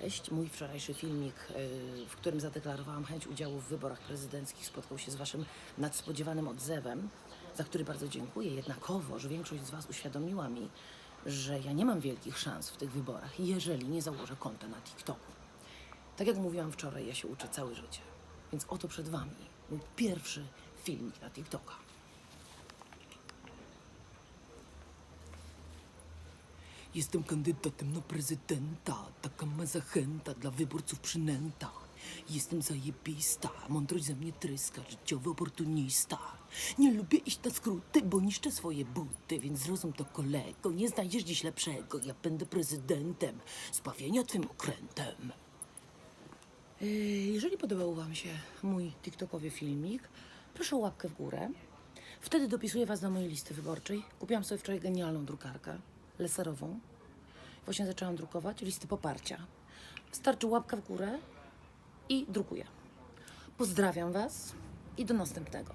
Cześć, mój wczorajszy filmik, yy, w którym zadeklarowałam chęć udziału w wyborach prezydenckich, spotkał się z Waszym nadspodziewanym odzewem, za który bardzo dziękuję. Jednakowo, że większość z Was uświadomiła mi, że ja nie mam wielkich szans w tych wyborach, jeżeli nie założę konta na TikToku. Tak jak mówiłam wczoraj, ja się uczę całe życie. Więc oto przed Wami mój pierwszy filmik na TikToka. Jestem kandydatem na prezydenta, taka ma zachęta dla wyborców przynęta. Jestem zajebista, mądrość ze mnie tryska, życiowy oportunista. Nie lubię iść na skróty, bo niszczę swoje buty, więc zrozum to kolego, nie znajdziesz dziś lepszego. Ja będę prezydentem, zbawienia twym okrętem. Yy, Jeżeli podobał Wam się mój TikTokowy filmik, proszę o łapkę w górę. Wtedy dopisuję Was do mojej listy wyborczej. Kupiłam sobie wczoraj genialną drukarkę, leserową. Właśnie zaczęłam drukować listy poparcia. Wystarczy łapka w górę i drukuję. Pozdrawiam Was i do następnego.